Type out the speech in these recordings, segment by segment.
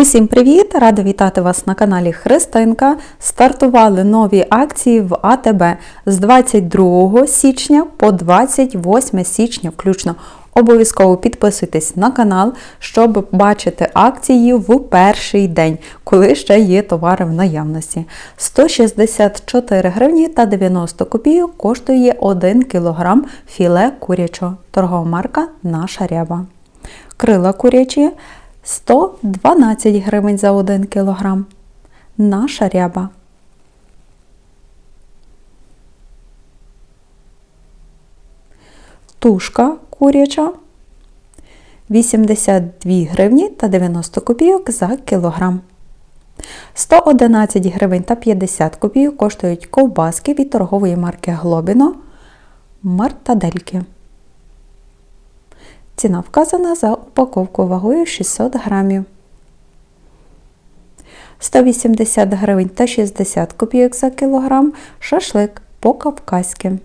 Усім привіт! Рада вітати вас на каналі Христинка. Стартували нові акції в АТБ з 22 січня по 28 січня включно. Обов'язково підписуйтесь на канал, щоб бачити акції в перший день, коли ще є товари в наявності. 164 гривні та 90 копійок коштує 1 кг філе курячого. Торгова марка Наша ряба. Крила курячі 112 гривень за 1 кг. Наша ряба. Тушка куряча 82 гривні та 90 копійок за кілограм. 111 гривень та 50 копійок коштують ковбаски від торгової марки Глобіно Мартадельки. Ціна вказана за упаковку вагою 600 грамів. 180 гривень та 60 копійок за кілограм шашлик по-кавказьки.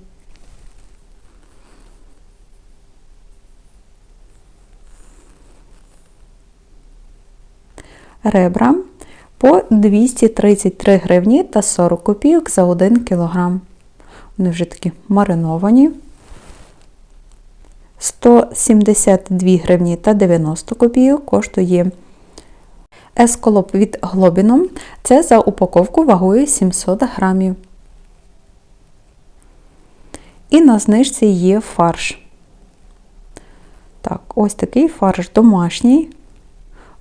Ребра по 233 гривні та 40 копійок за 1 кілограм. Вони вже такі мариновані. 172 гривні та 90 копійок коштує есколоп від Глобіном. Це за упаковку вагою 700 грамів. І на знижці є фарш. Так, ось такий фарш домашній.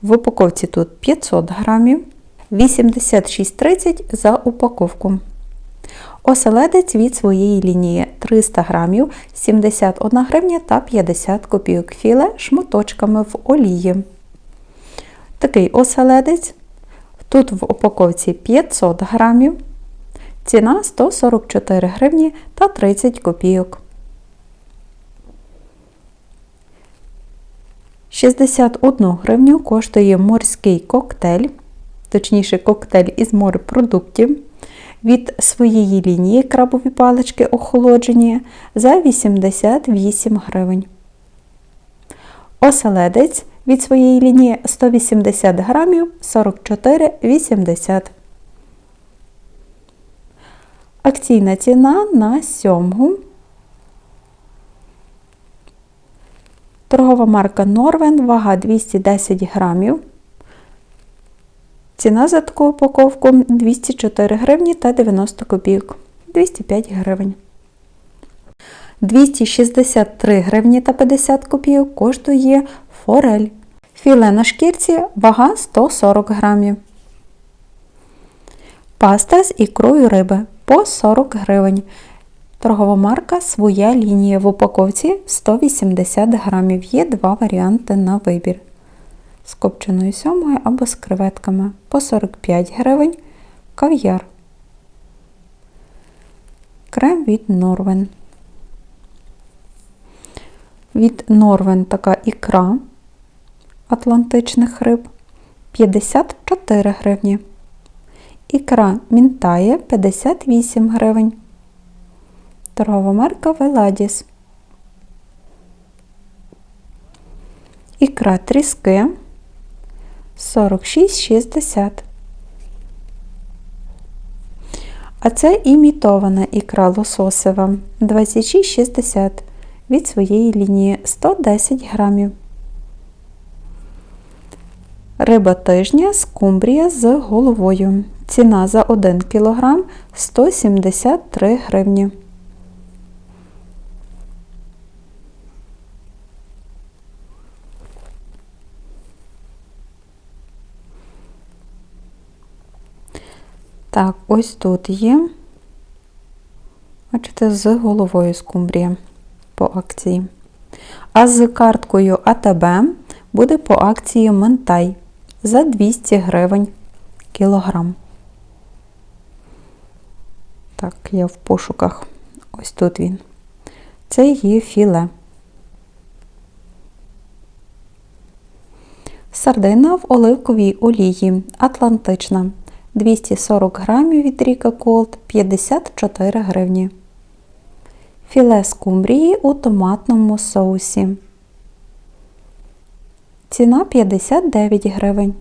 В упаковці тут 500 грамів, 86,30 за упаковку. Оселедець від своєї лінії 300 грамів, 71 гривня та 50 копійок філе шматочками в олії. Такий оселедець. Тут в упаковці 500 грамів, ціна 144 гривні та 30 копійок. 61 гривню коштує морський коктейль, точніше коктейль із морепродуктів від своєї лінії крабові палички охолоджені за 88 гривень. Оселедець від своєї лінії 180 грамів 44,80. Акційна ціна на сьомгу. Торгова марка Норвен, вага 210 грамів. Ціна за таку упаковку 204 гривні та 90 копійок. 205 гривень. 263 гривні та 50 копійок коштує форель. Філе на шкірці вага 140 грамів. Паста з ікрою риби по 40 гривень. Торгова марка Своя лінія в упаковці 180 грамів. Є два варіанти на вибір. З копченою сьомгою або з креветками по 45 гривень. Кав'яр. Крем від Норвен. Від Норвен така ікра атлантичних риб 54 гривні. Ікра Мінтає 58 гривень. Торгова марка Веладіс. Ікра тріски 46,60. А це імітована ікра лососева 26,60 від своєї лінії 110 грамів. Риба тижня скумбрія з головою. Ціна за 1 кг 173 гривні. Так, ось тут є. Бачите, з головою скумбрія по акції. А з карткою АТБ буде по акції Ментай за 200 гривень кілограм. Так, я в пошуках. Ось тут він. Це є філе. Сардина в оливковій олії Атлантична. 240 грамів від Ріка Колд 54 гривні. Філе скумбрії у томатному соусі. Ціна 59 гривень.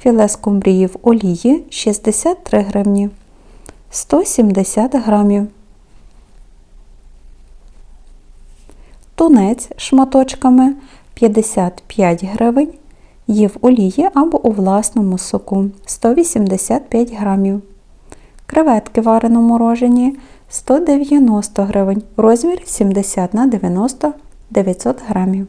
Філе скумбрії в олії 63 гривні. 170 грамів. Тунець шматочками 55 гривень. Є в олії або у власному соку 185 грамів. Креветки варено морожені 190 гривень. Розмір 70 на 90 900 грамів.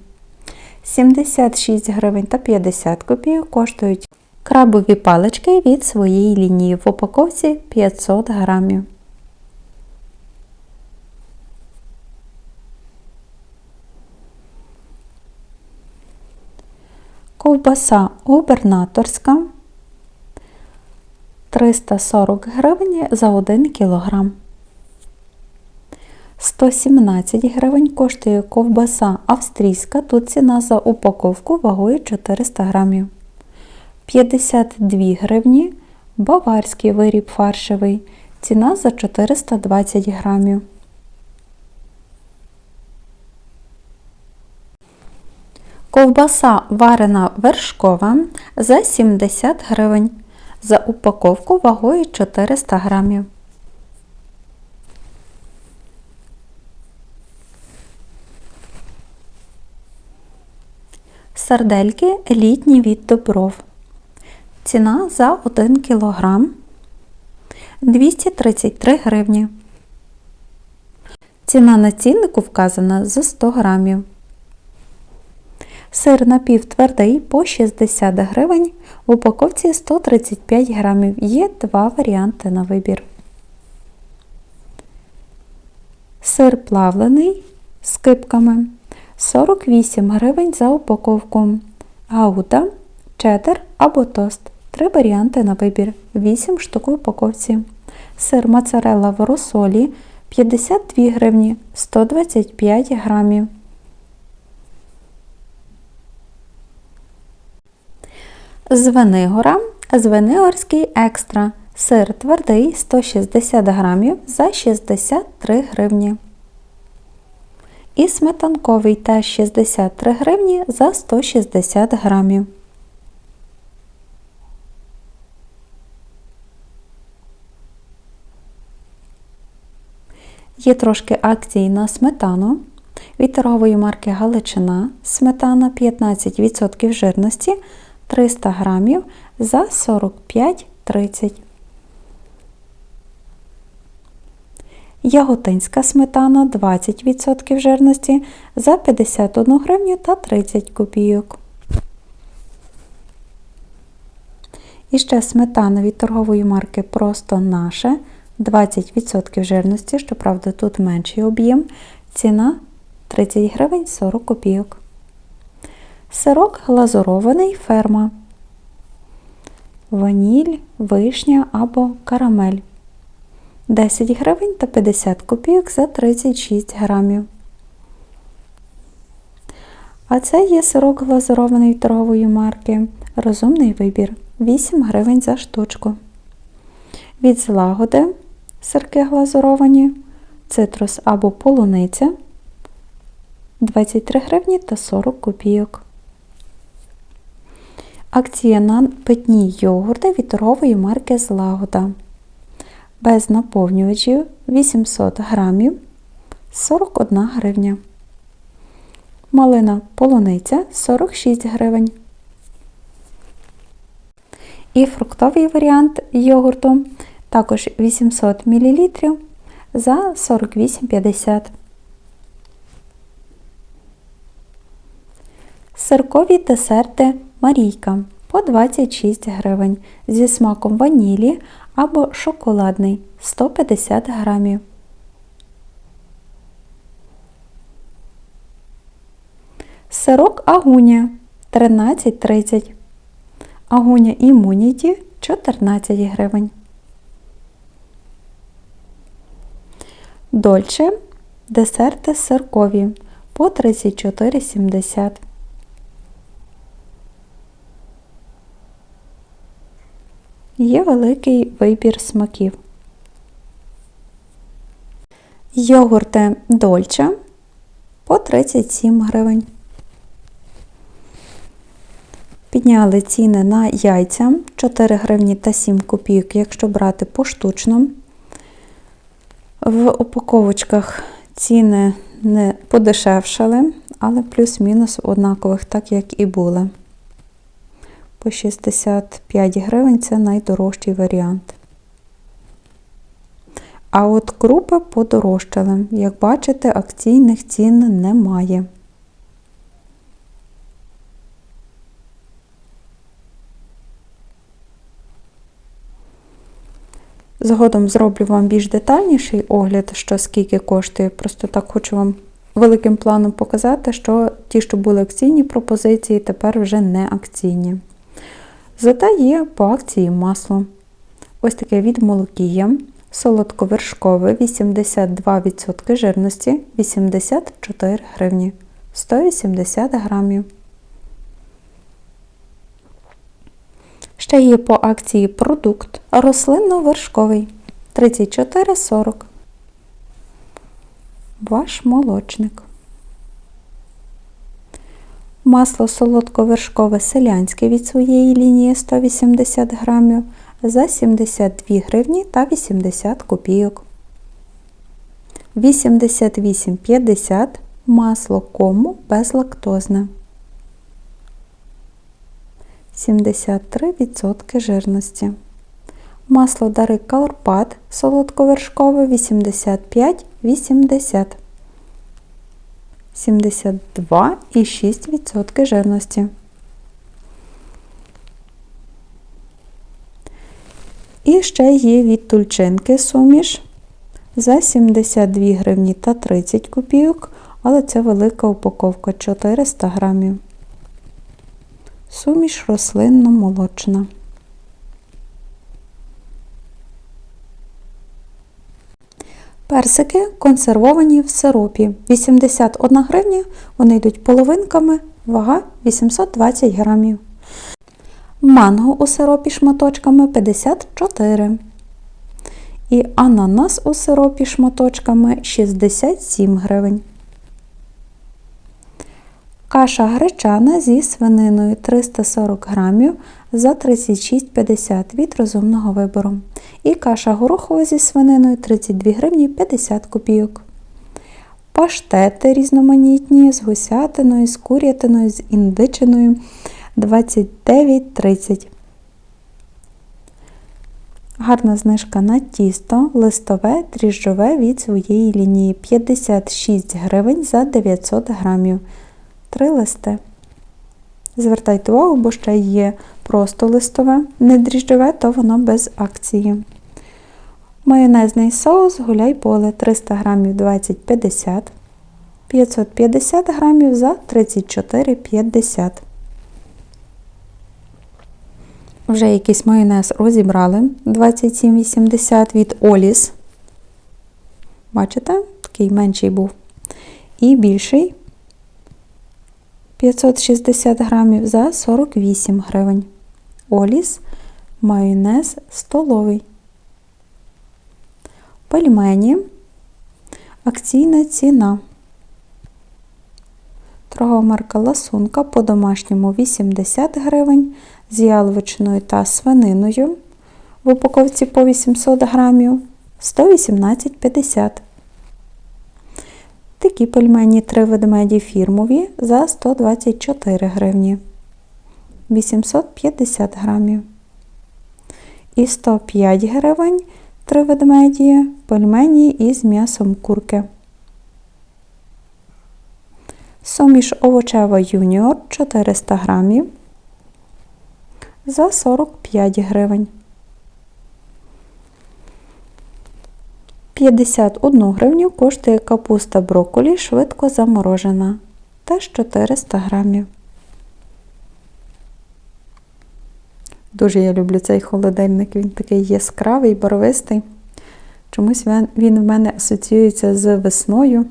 76 гривень та 50 копійок коштують крабові палички від своєї лінії в упаковці 500 грамів. Ковбаса губернаторська 340 гривень за 1 кілограм. 117 гривень коштує ковбаса австрійська. Тут ціна за упаковку вагою 400 грамів. 52 гривні баварський виріб фаршевий. Ціна за 420 грамів. Ковбаса варена вершкова за 70 гривень. За упаковку вагою 400 грамів. Сардельки елітні від Добров. Ціна за 1 кг 233 гривні. Ціна на ціннику вказана за 100 грамів. Сир напівтвердий по 60 гривень. В упаковці 135 грамів. Є два варіанти на вибір. Сир плавлений з кипками 48 гривень за упаковку. Гауда, чеддер або тост. Три варіанти на вибір. 8 штук в упаковці. Сир моцарелла в розсолі 52 гривні 125 грамів. Звенигора, Звенигорський екстра. Сир твердий 160 грамів за 63 гривні. І сметанковий теж 63 гривні за 160 грамів. Є трошки акцій на сметану. Від торгової марки Галичина сметана 15% жирності 300 грамів за 45,30. Яготинська сметана 20% жирності за 51 гривню та 30 копійок. І ще сметана від торгової марки Просто наше 20% жирності, щоправда, тут менший об'єм. Ціна 30 гривень 40 копійок. Сирок глазурований ферма. Ваніль, вишня або карамель. 10 гривень та 50 копійок за 36 грамів. А це є сирок глазурований торгової марки. Розумний вибір 8 гривень за штучку. Від злагоди сирки глазуровані, цитрус або полуниця 23 гривні та 40 копійок. Акція на питні йогурти від марки Злагода. Без наповнювачів 800 грамів 41 гривня. Малина полуниця 46 гривень. І фруктовий варіант йогурту також 800 мл за 48,50. Сиркові десерти Марійка по 26 гривень зі смаком ванілі або шоколадний 150 грамів. Сирок агуня 13,30. Агуня імуніті 14 гривень. Дольче десерти сиркові по 34,70. Є великий вибір смаків. Йогурти Дольче по 37 гривень. Підняли ціни на яйця 4 гривні та 7 копійок, якщо брати поштучно. В упаковочках ціни не подешевшали, але плюс-мінус однакових, так як і були. По 65 гривень це найдорожчий варіант. А от крупи подорожчали. Як бачите, акційних цін немає. Згодом зроблю вам більш детальніший огляд, що скільки коштує. Просто так хочу вам великим планом показати, що ті, що були акційні пропозиції, тепер вже не акційні. Зате є по акції масло. Ось таке від молокія. Солодковершкове 82% жирності 84 гривні 180 грамів. Ще є по акції продукт рослинно-вершковий 34,40. Ваш молочник. Масло солодковершкове селянське від своєї лінії 180 грамів за 72 гривні та 80 копійок. 88,50 масло кому безлактозне. 73% жирності. Масло Дари Карпат солодковершкове 85,80. 72,6% жирності. І ще є від тульчинки суміш за 72 гривні та 30 копійок, але це велика упаковка 400 грамів. Суміш рослинно-молочна. Персики консервовані в сиропі. 81 гривня, вони йдуть половинками, вага 820 грамів. Манго у сиропі шматочками 54. І ананас у сиропі шматочками 67 гривень. Каша гречана зі свининою 340 грамів за 36,50 від розумного вибору. І каша горохова зі свининою 32 гривні 50 копійок. Паштети різноманітні з гусятиною, з курятиною, з індичиною 29,30. Гарна знижка на тісто, листове, дріжджове від своєї лінії 56 гривень за 900 грамів. Три листи. Звертайте увагу, бо ще є просто листове, не дріжджове, то воно без акції. Майонезний соус гуляй поле 300 грамів 20,50, 550 грамів за 34,50. Вже якийсь майонез розібрали 27,80 від Оліс. Бачите, такий менший був. І більший 560 грамів за 48 гривень. Оліс, майонез столовий. Пельмені. Акційна ціна. Торгова марка ласунка по домашньому 80 гривень з яловичною та свининою. В упаковці по 800 грамів 118,50 Такі пельмені три ведмеді фірмові за 124 гривні 850 грамів. І 105 гривень три ведмеді пельмені із м'ясом курки. Суміш овочева юніор 400 грамів за 45 гривень. 51 гривню коштує капуста брокколі швидко заморожена. Теж 400 грамів. Дуже я люблю цей холодильник, він такий яскравий, барвистий. Чомусь він в мене асоціюється з весною.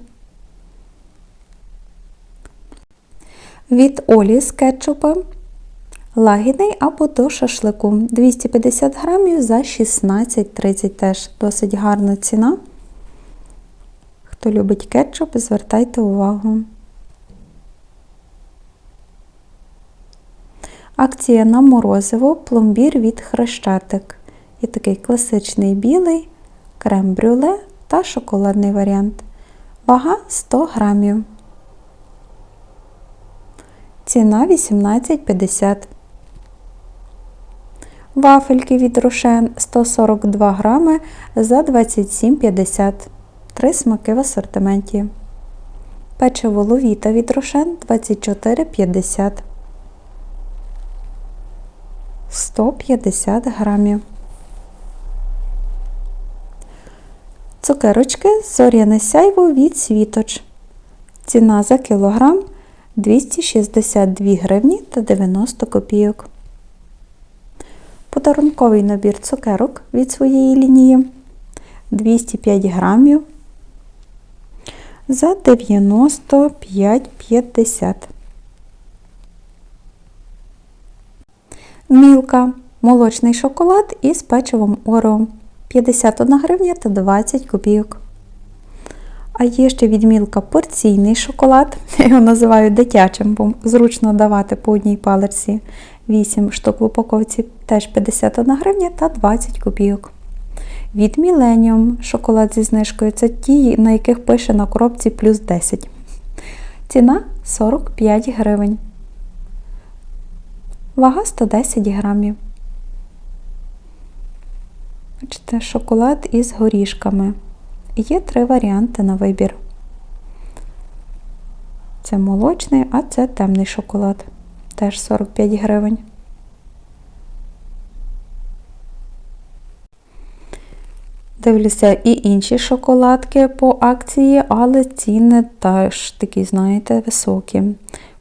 Від Олі з кетчупом лагідний або до шашлику. 250 грамів за 16,30 теж досить гарна ціна. Хто любить кетчуп, звертайте увагу. Акція на морозиво, пломбір від хрещатик. Є такий класичний білий, крем-брюле та шоколадний варіант. Вага 100 грамів. Ціна 18,50. Вафельки від Рошен 142 грами за 27,50. Три смаки в асортименті. Печиво ловіта від Рошен 24,50. 150 грамів. Цукерочки зоряне сяйво від світоч. Ціна за кілограм 262 гривні та 90 копійок. Подарунковий набір цукерок від своєї лінії 205 грамів за 95,50. Мілка. Молочний шоколад із печивом Орео 51 гривня та 20 копійок. А є ще від Мілка порційний шоколад. Я його називаю дитячим, бо зручно давати по одній паличці 8 штук в упаковці, теж 51 гривня та 20 копійок. Від Millennium шоколад зі знижкою це ті, на яких пише на коробці плюс 10. Ціна 45 гривень. Вага 110 грамів. Бачите, шоколад із горішками. Є три варіанти на вибір. Це молочний, а це темний шоколад. Теж 45 гривень. Дивлюся і інші шоколадки по акції, але ціни теж такі, знаєте, високі.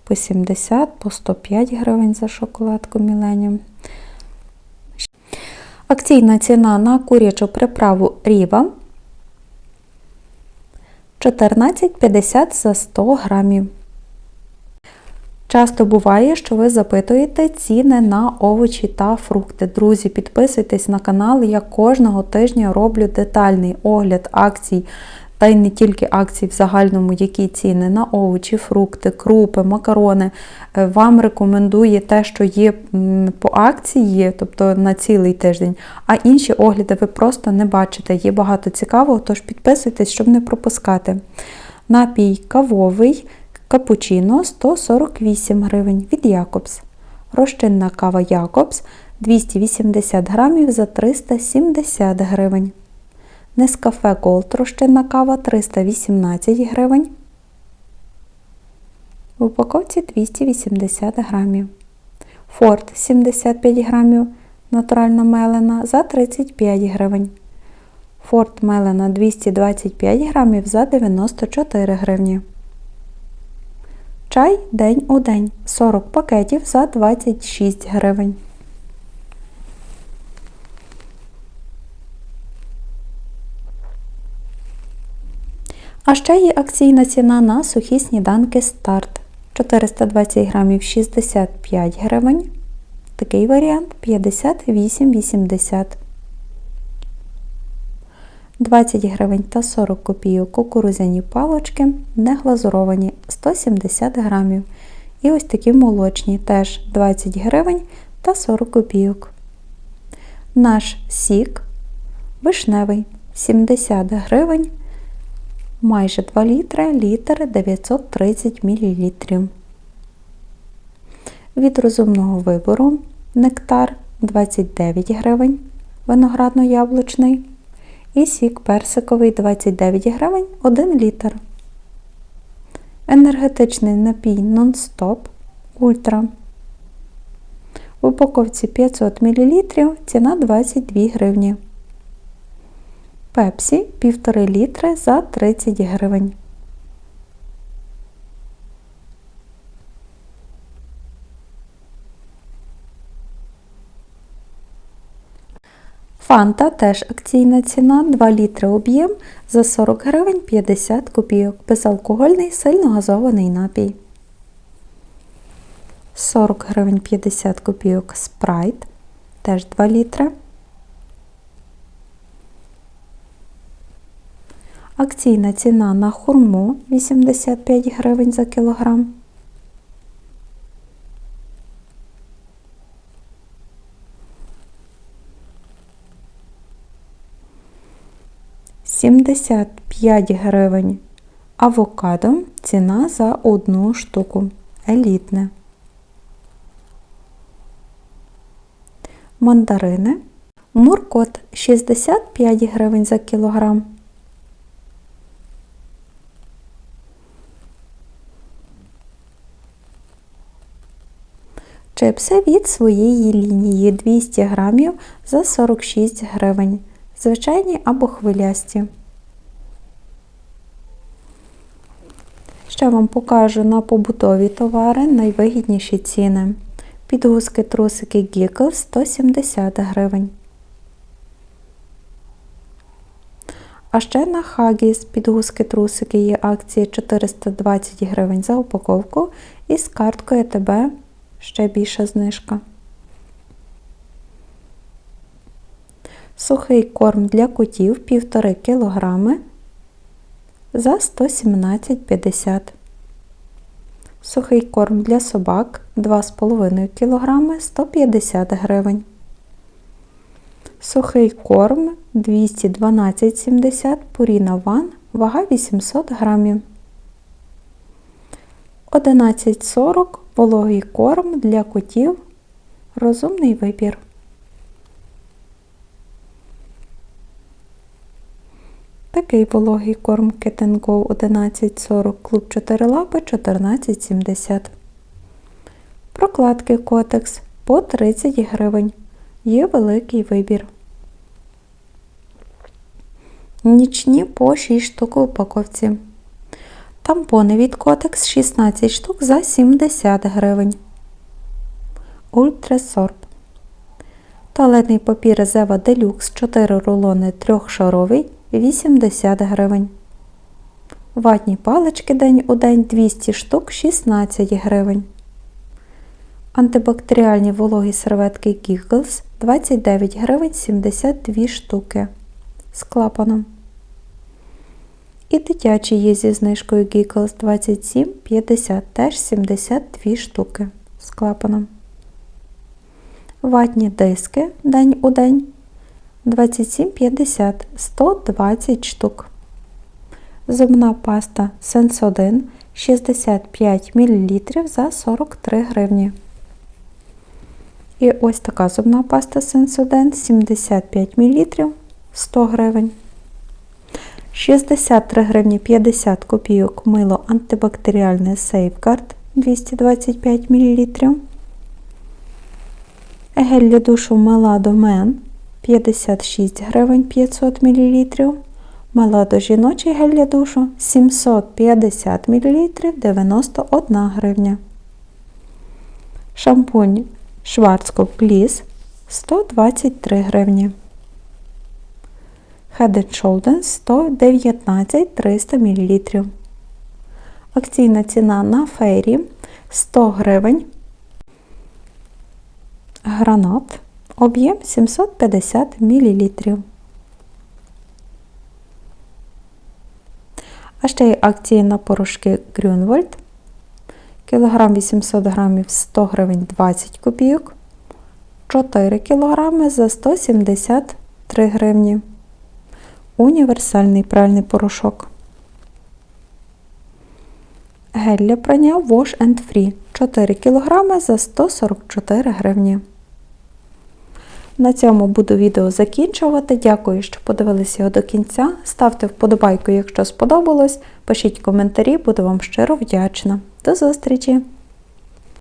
По 70, по 105 гривень за шоколадку Millennium. Акційна ціна на курячу приправу Ріва 14,50 за 100 грамів. Часто буває, що ви запитуєте ціни на овочі та фрукти. Друзі, підписуйтесь на канал, я кожного тижня роблю детальний огляд акцій, та й не тільки акцій в загальному, які ціни на овочі, фрукти, крупи, макарони. Е, Вам рекомендує те, що є по акції, тобто на цілий тиждень, а інші огляди ви просто не бачите. Є багато цікавого, тож підписуйтесь, щоб не пропускати. Напій кавовий. Капучино 148 гривень від Якобс. Розчинна кава Якобс 280 грамів за 370 гривень. Нескафе Голд розчинна кава 318 гривень. В упаковці 280 грамів. Форт 75 грамів натуральна мелена за 35 гривень. Форт мелена 225 грамів за 94 гривні. Чай день у день 40 пакетів за 26 гривень. А ще є акційна ціна на сухі сніданки старт. 420 грамів 65 гривень. Такий варіант 58,80. 20 гривень та 40 копійок кукурузяні палочки, не глазуровані 170 грамів. І ось такі молочні теж 20 гривень та 40 копійок. Наш сік вишневий 70 гривень, майже 2 літри, літр 930 мл. Від розумного вибору нектар 29 гривень, виноградно-яблучний. І сік персиковий 29 гривень 1 літр. Енергетичний напій нон-стоп ультра. В упаковці 500 мл ціна 22 гривні. Пепсі 1,5 літри за 30 гривень. Фанта теж акційна ціна 2 літри об'єм за 40 гривень 50 копійок. Безалкогольний сильно газований напій. 40 гривень 50 копійок спрайт. Теж 2 літри. Акційна ціна на хурму 85 гривень за кілограм. 75 гривень. Авокадо ціна за одну штуку. Елітне. Мандарини. Муркот 65 гривень за кілограм. Чипси від своєї лінії 200 грамів за 46 гривень. Звичайні або хвилясті. Ще вам покажу на побутові товари найвигідніші ціни. Підгузки трусики Giggle 170 гривень. А ще на Huggies підгузки трусики є акції 420 гривень за упаковку і з карткою ТБ ще більша знижка. Сухий корм для котів 1,5 кг за 117,50 Сухий корм для собак 2,5 кг 150 гривень. Сухий корм 212,70 Purina One, вага 800 грамів. 11,40 вологий корм для котів. Розумний вибір. Такий вологий корм Kitten 11,40 клуб 4 лапи 14,70. Прокладки Котекс по 30 гривень. Є великий вибір. Нічні по 6 штук у упаковці. Тампони від Котекс 16 штук за 70 гривень. Ультрасорб. Туалетний папір Зева Делюкс 4 рулони трьохшаровий 80 гривень. Ватні палички день у день 200 штук 16 гривень. Антибактеріальні вологі серветки Giggles 29 гривень 72 штуки з клапаном. І дитячі є зі знижкою Giggles 27,50 теж 72 штуки з клапаном. Ватні диски день у день 27,50 120 штук. Зубна паста Sensodyne 65 мл за 43 гривні. І ось така зубна паста Sensodyne 75 мл 100 гривень. 63 гривні 50 копійок мило антибактеріальне Safeguard 225 мл. Гель для душу Melado Men 56 гривень 500 мл. Melado жіночий гель для душу 750 мл 91 гривня. Шампунь Schwarzkopf Bliss 123 гривні. Head Shoulders 119 300 мл. Акційна ціна на фейрі 100 гривень. Гранат. Об'єм 750 мл. А ще є акції на порошки Grünwald. Кілограм 800 грамів 100 гривень 20 копійок. 4 кг за 173 гривні. Універсальний пральний порошок. Гель для прання Wash and Free 4 кг за 144 гривні. На цьому буду відео закінчувати. Дякую, що подивилися його до кінця. Ставте вподобайку, якщо сподобалось. Пишіть коментарі, буду вам щиро вдячна. До зустрічі!